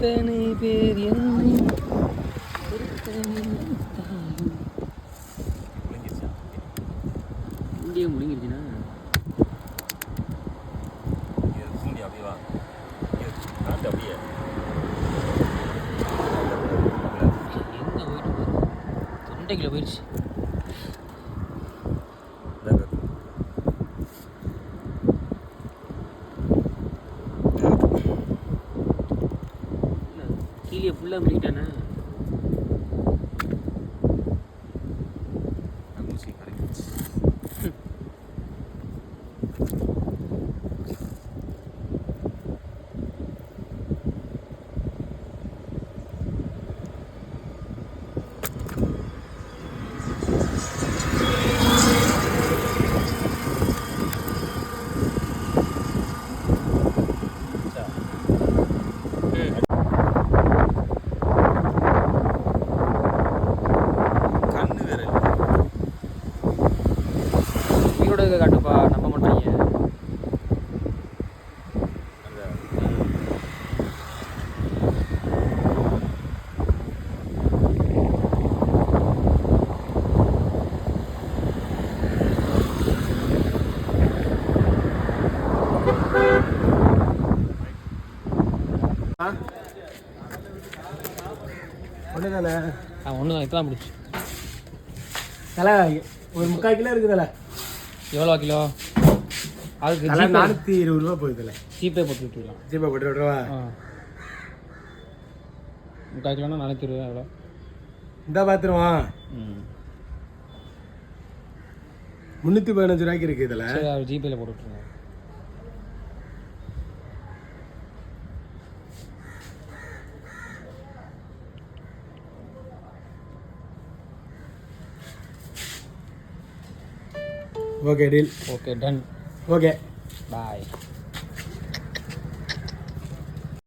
எத்தனை பேர் என்னை ஒருத்தனை இந்தியா முழுங்கிருச்சுன்னா? அப்படியே எங்கே போயிட்டு போகுது? தொண்டைக்குள்ள போயிடுச்சு கீழே ஃபுல்லாக முடிக்கிட்டானே கண்ணு வேற இல்லை. உயிரோட இருக்க காட்டுப்பா நம்ப மாட்டாங்க அந்த ஒன்று தானே ஆ ஒன்று தான் இப்போ தான் முடிச்சு தலை ஒரு முக்கால் கிலோ இருக்குதுல்ல எவ்வளோ கிலோ? அதுக்கு தலை நானூற்றி இருபது ரூபா போகுதுல்ல ஜிபே போட்டு விட்டுலாம் ஜிபே போட்டு ஆ. முக்கால் கிலோனா நானூற்றி இருபது எவ்வளோ? இந்த பார்த்துருவான் முந்நூற்றி பதினஞ்சு ரூபாய்க்கு இருக்குது இதில் ஜிபேயில் போட்டு விட்ருங்க okay deal okay done okay bye